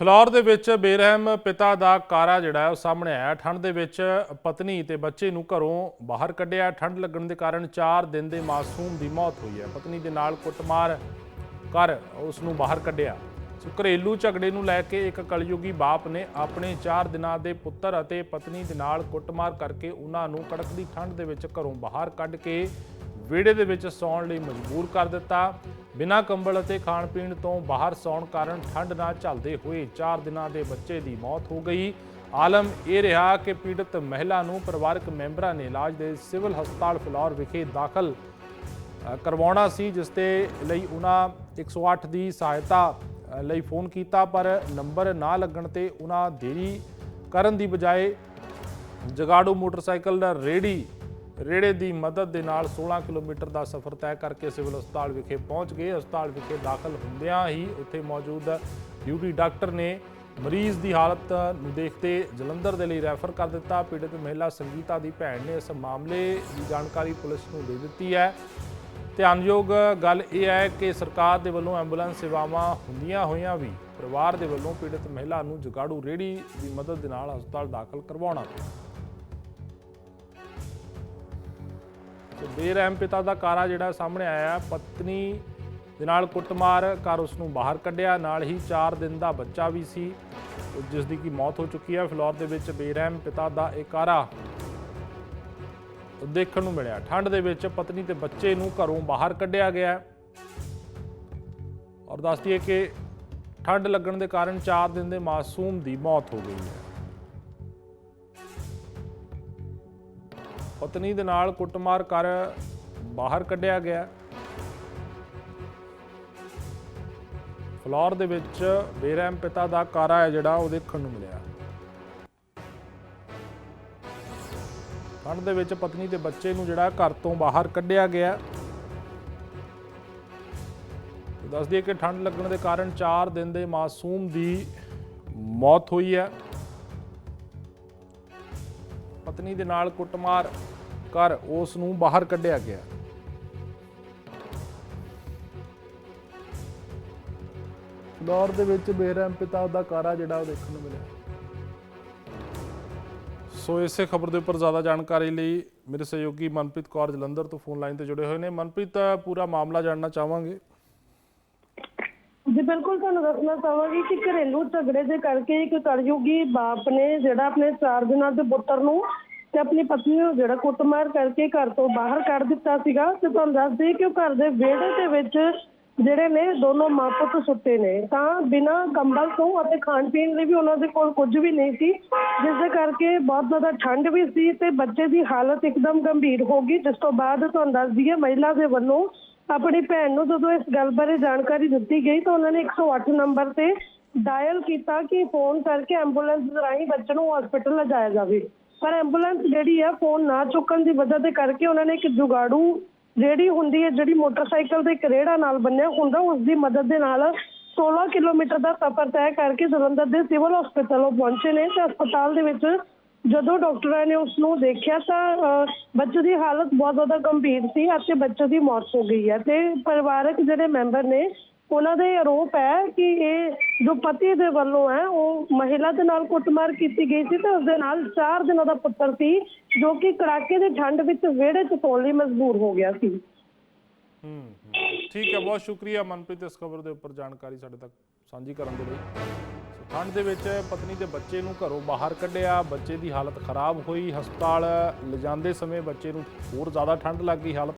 Flour ਦੇ ਵਿੱਚ ਬੇਰਹਿਮ ਪਿਤਾ ਦਾ ਕਾਰਾ ਜਿਹੜਾ ਉਹ ਸਾਹਮਣੇ ਆਇਆ। ਠੰਡ ਦੇ ਵਿੱਚ ਪਤਨੀ ਤੇ ਬੱਚੇ ਨੂੰ ਘਰੋਂ ਬਾਹਰ ਕੱਢਿਆ। ਠੰਡ ਲੱਗਣ ਦੇ ਕਾਰਨ 4 ਦਿਨ ਦੇ ਮਾਸੂਮ ਦੀ ਮੌਤ ਹੋਈ ਹੈ। ਪਤਨੀ ਦੇ ਨਾਲ ਕੁੱਟਮਾਰ ਕਰ ਉਸ ਨੂੰ ਬਾਹਰ ਕੱਢਿਆ। ਸੋ ਘਰੇਲੂ ਝਗੜੇ ਨੂੰ ਲੈ ਕੇ ਇੱਕ ਕਲਯੁਗੀ ਬਾਪ ਨੇ ਆਪਣੇ 4 ਦਿਨਾਂ ਦੇ ਪੁੱਤਰ ਅਤੇ ਪਤਨੀ ਦੇ ਨਾਲ ਕੁੱਟਮਾਰ ਕਰਕੇ ਉਹਨਾਂ ਨੂੰ ਕੜਕਦੀ ਠੰਡ ਦੇ ਵਿੱਚ ਘਰੋਂ ਬਾਹਰ ਕੱਢ ਕੇ ਵਿਹੜੇ ਦੇ ਵਿੱਚ ਸੌਣ ਲਈ ਮਜਬੂਰ ਕਰ ਦਿੱਤਾ। ਬਿਨਾਂ ਕੰਬਲ ਅਤੇ ਖਾਣ ਪੀਣ ਤੋਂ ਬਾਹਰ ਸੌਣ ਕਾਰਨ ਠੰਡ ਨਾਲ ਝੱਲਦੇ ਹੋਏ 4 ਦਿਨਾਂ ਦੇ ਬੱਚੇ ਦੀ ਮੌਤ ਹੋ ਗਈ। ਆਲਮ ਇਹ ਰਿਹਾ ਕਿ ਪੀੜਤ ਮਹਿਲਾ ਨੂੰ ਪਰਿਵਾਰਕ ਮੈਂਬਰਾਂ ਨੇ ਇਲਾਜ ਦੇ ਸਿਵਲ ਹਸਪਤਾਲ ਫਲੌਰ ਵਿਖੇ ਦਾਖਲ ਕਰਵਾਉਣਾ ਸੀ, ਜਿਸ ਦੇ ਲਈ ਉਹਨਾਂ 108 ਦੀ ਸਹਾਇਤਾ ਲਈ ਫੋਨ ਕੀਤਾ, ਪਰ ਨੰਬਰ ਨਾ ਲੱਗਣ ਤੇ ਉਹਨਾਂ ਦੇਰੀ ਕਰਨ ਦੀ ਬਜਾਏ ਜਗਾੜੂ ਮੋਟਰਸਾਈਕਲ ਦਾ ਰੇੜੀ ਰੇੜੇ ਦੀ ਮਦਦ ਦੇ ਨਾਲ 16 ਕਿਲੋਮੀਟਰ ਦਾ ਸਫ਼ਰ ਤੈਅ ਕਰਕੇ ਸਿਵਲ ਹਸਪਤਾਲ ਵਿਖੇ ਪਹੁੰਚ ਗਏ। ਹਸਪਤਾਲ ਵਿਖੇ ਦਾਖਲ ਹੁੰਦਿਆਂ ਹੀ ਉੱਥੇ ਮੌਜੂਦ ਡਿਊਟੀ ਡਾਕਟਰ ਨੇ ਮਰੀਜ਼ ਦੀ ਹਾਲਤ ਨੂੰ ਦੇਖਦੇ ਜਲੰਧਰ ਦੇ ਲਈ ਰੈਫਰ ਕਰ ਦਿੱਤਾ। ਪੀੜਤ ਮਹਿਲਾ ਸੰਗੀਤਾ ਦੀ ਭੈਣ ਨੇ ਇਸ ਮਾਮਲੇ ਦੀ ਜਾਣਕਾਰੀ ਪੁਲਿਸ ਨੂੰ ਦੇ ਦਿੱਤੀ ਹੈ। ਧਿਆਨਯੋਗ ਗੱਲ ਇਹ ਹੈ ਕਿ ਸਰਕਾਰ ਦੇ ਵੱਲੋਂ ਐਂਬੂਲੈਂਸ ਸੇਵਾਵਾਂ ਹੁੰਦੀਆਂ ਹੋਈਆਂ ਵੀ ਪਰਿਵਾਰ ਦੇ ਵੱਲੋਂ ਪੀੜਤ ਮਹਿਲਾ ਨੂੰ ਜਗਾੜੂ ਰੇੜੀ ਦੀ ਮਦਦ ਦੇ ਨਾਲ ਹਸਪਤਾਲ ਦਾਖਲ ਕਰਵਾਉਣਾ ਪਿਆ। ਤੇ ਬੇਰਹਿਮ ਪਿਤਾ ਦਾ ਕਾਰਾ ਜਿਹੜਾ ਸਾਹਮਣੇ ਆਇਆ, ਪਤਨੀ ਦੇ ਨਾਲ ਕੁੱਟਮਾਰ ਕਰ ਉਸ ਨੂੰ ਬਾਹਰ ਕੱਢਿਆ। ਨਾਲ ਹੀ 4 ਦਿਨ ਦਾ ਬੱਚਾ ਵੀ ਸੀ ਜਿਸ ਦੀ ਕੀ ਮੌਤ ਹੋ ਚੁੱਕੀ ਹੈ। ਫਲੋਰ ਦੇ ਵਿੱਚ ਬੇਰਹਿਮ ਪਿਤਾ ਦਾ ਇਹ ਕਾਰਾ ਦੇਖਣ ਨੂੰ ਮਿਲਿਆ। ਠੰਡ ਦੇ ਵਿੱਚ ਪਤਨੀ ਤੇ ਬੱਚੇ ਨੂੰ ਘਰੋਂ ਬਾਹਰ ਕੱਢਿਆ ਗਿਆ। ਔਰ ਦੱਸ ਦਈਏ ਕਿ ਠੰਡ ਲੱਗਣ ਦੇ ਕਾਰਨ 4 ਦਿਨ ਦੇ ਮਾਸੂਮ ਦੀ ਮੌਤ ਹੋ ਗਈ ਹੈ। ਪਤਨੀ ਦੇ ਨਾਲ ਕੁੱਟਮਾਰ ਕਰ ਬਾਹਰ ਕੱਢਿਆ ਗਿਆ। ਹੈ। ਫਲੋਰ ਦੇ ਵਿੱਚ ਬੇਰਹਿਮ ਪਿਤਾ ਦਾ ਕਾਰਾ ਹੈ ਜਿਹੜਾ ਉਹ ਦੇਖਣ ਨੂੰ ਮਿਲਿਆ। ਠੰਡ ਦੇ ਵਿੱਚ ਪਤਨੀ ਤੇ ਬੱਚੇ ਨੂੰ ਜਿਹੜਾ ਘਰ ਤੋਂ ਬਾਹਰ ਕੱਢਿਆ ਗਿਆ। ਤੇ ਦੱਸ ਦਈਏ ਕਿ ਠੰਡ ਲੱਗਣ ਦੇ ਕਾਰਨ 4 ਦਿਨ ਦੇ ਮਾਸੂਮ ਦੀ ਮੌਤ ਹੋਈ ਹੈ। ਪਤਨੀ ਦੇ ਨਾਲ ਕੁੱਟਮਾਰ ਕਰ ਉਸ ਨੂੰ ਬਾਹਰ ਕੱਢਿਆ ਗਿਆ। ਫਲੋਰ ਦੇ ਵਿੱਚ ਬੇਰਹਿਮ ਪਿਤਾ ਦਾ ਕਾਰਾ ਜਿਹੜਾ ਉਹ ਦੇਖਣ ਨੂੰ ਮਿਲਿਆ। ਸੋ ਇਸੇ ਖਬਰ ਦੇ ਉੱਪਰ ਜ਼ਿਆਦਾ ਜਾਣਕਾਰੀ ਲਈ ਮੇਰੇ ਸਹਿਯੋਗੀ ਮਨਪ੍ਰੀਤ ਕੌਰ ਜਲੰਧਰ ਤੋਂ ਫੋਨ ਲਾਈਨ ਤੇ ਜੁੜੇ ਹੋਏ ਨੇ। ਮਨਪ੍ਰੀਤ, ਪੂਰਾ ਮਾਮਲਾ ਜਾਣਨਾ ਚਾਹਾਂਗੇ। ਜੀ, ਬਿਲਕੁਲ ਤੁਹਾਨੂੰ ਦੱਸਣਾ ਚਾਹਾਂਗੀ ਕਿ ਘਰੇਲੂ ਝਗੜੇ ਦੇ ਕਰਕੇ ਇੱਕ ਕਲਯੁਗੀ ਬਾਪ ਨੇ ਜਿਹੜਾ ਆਪਣੇ 4 ਦਿਨਾਂ ਦੇ ਪੁੱਤਰ ਨੂੰ ਤੇ ਆਪਣੀ ਪਤਨੀ ਨੂੰ ਜਿਹੜਾ ਕੁੱਟਮਾਰ ਕਰਕੇ ਘਰ ਤੋਂ ਬਾਹਰ ਕੱਢ ਦਿੱਤਾ ਸੀਗਾ ਤੇ ਤੁਹਾਨੂੰ ਦੱਸ ਦਈਏ ਕਿ ਉਹ ਘਰ ਦੇ ਵਿਹੜੇ ਦੇ ਵਿੱਚ ਜਿਹੜੇ ਨੇ ਦੋਨੋਂ ਮਾਂ ਪੁੱਤ ਸੁੱਤੇ ਨੇ। ਤਾਂ ਬਿਨਾਂ ਕੰਬਲ ਤੋਂ ਅਤੇ ਖਾਣ ਪੀਣ ਲਈ ਵੀ ਉਹਨਾਂ ਦੇ ਕੋਲ ਕੁਝ ਵੀ ਨਹੀਂ ਸੀ, ਜਿਸ ਦੇ ਕਰਕੇ ਬਹੁਤ ਜ਼ਿਆਦਾ ਠੰਡ ਵੀ ਸੀ ਤੇ ਬੱਚੇ ਦੀ ਹਾਲਤ ਇੱਕਦਮ ਗੰਭੀਰ ਹੋ ਗਈ, ਜਿਸ ਤੋਂ ਬਾਅਦ ਤੁਹਾਨੂੰ ਦੱਸ ਦਈਏ ਮਹਿਲਾ ਦੇ ਵੱਲੋਂ ਆਪਣੀ ਭੈਣ ਨੂੰ ਜਦੋਂ ਇਸ ਗੱਲ ਬਾਰੇ ਜਾਣਕਾਰੀ ਦਿੱਤੀ ਗਈ ਤਾਂ ਉਹਨਾਂ ਨੇ 108 ਨੰਬਰ ਤੇ ਡਾਇਲ ਕੀਤਾ ਕਿ ਫੋਨ ਕਰਕੇ ਐਂਬੂਲੈਂਸ ਰਾਹੀਂ ਬੱਚੇ ਨੂੰ ਹਸਪੀਟਲ ਲਿਜਾਇਆ ਜਾਵੇ। ਪਰ ਐਂਬੂਲੈਂਸ ਜਿਹੜੀ ਆ ਫੋਨ ਨਾ ਚੁੱਕਣ ਦੀ ਵਜ੍ਹਾ ਦੇ ਕਰਕੇ ਉਹਨਾਂ ਨੇ ਇੱਕ ਜੁਗਾੜੂ ਜਿਹੜੀ ਹੁੰਦੀ ਹੈ, ਜਿਹੜੀ ਮੋਟਰਸਾਈਕਲ ਦੇ ਇੱਕ ਰੇੜਾ ਨਾਲ ਬੰਨਿਆ ਹੁੰਦਾ, ਉਸ ਦੀ ਮਦਦ ਦੇ ਨਾਲ 16 ਕਿਲੋਮੀਟਰ ਦਾ ਸਫ਼ਰ ਤੈਅ ਕਰਕੇ ਜਲੰਧਰ ਦੇ ਸਿਵਲ ਹਸਪਤਾਲ ਪਹੁੰਚੇ ਨੇ ਤੇ ਹਸਪਤਾਲ ਦੇ ਵਿੱਚ ਜਦੋਂ ਡਾਕਟਰਾਂ ਨੇ ਉਸ ਨੂੰ ਦੇਖਿਆ ਤਾਂ ਬੱਚੇ ਦੀ ਹਾਲਤ ਬਹੁਤ ਜ਼ਿਆਦਾ ਗੰਭੀਰ ਸੀ ਅਤੇ ਬੱਚੇ ਦੀ ਮੌਤ ਹੋ ਗਈ ਹੈ। ਤੇ ਪਰਿਵਾਰਕ ਜਿਹੜੇ ਮੈਂਬਰ ਨੇ, ਉਹਨਾਂ ਦੇ ਆਰੋਪ ਹੈ ਕਿ ਇਹ ਜੋ ਪਤੀ ਦੇ ਵੱਲੋਂ ਹੈ, ਉਹ ਮਹਿਲਾ ਦੇ ਨਾਲ ਕੁੱਟਮਾਰ ਕੀਤੀ ਗਈ ਸੀ ਤੇ ਉਸ ਦੇ ਨਾਲ 4 ਦਿਨਾਂ ਦਾ ਪੁੱਤਰ ਸੀ, ਜੋ ਕਿ ਕੜਾਕੇ ਦੀ ਠੰਡ ਵਿੱਚ ਵਿਹੜੇ 'ਚ ਸੌਣ ਲਈ ਮਜਬੂਰ ਹੋ ਗਿਆ ਸੀ। ਹੂੰ। ਠੀਕ ਹੈ, ਬਹੁਤ ਸ਼ੁਕਰੀਆ ਮਨਪ੍ਰੀਤ ਇਸ ਖਬਰ ਦੇ ਉੱਪਰ ਜਾਣਕਾਰੀ ਸਾਡੇ ਤੱਕ ਸਾਂਝੀ ਕਰਨ ਦੇ ਲਈ। ਠੰਡ ਦੇ ਵਿੱਚ ਪਤਨੀ ਦੇ ਬੱਚੇ ਨੂੰ ਘਰੋਂ ਬਾਹਰ ਕੱਢਿਆ। ਬੱਚੇ ਦੀ ਹਾਲਤ ਖਰਾਬ ਹੋਈ। ਹਸਪਤਾਲ ਲਿਜਾਂਦੇ ਸਮੇਂ ਬੱਚੇ ਨੂੰ ਹੋਰ ਜ਼ਿਆਦਾ ਠੰਡ ਲੱਗ ਗਈ। ਹਾਲਤ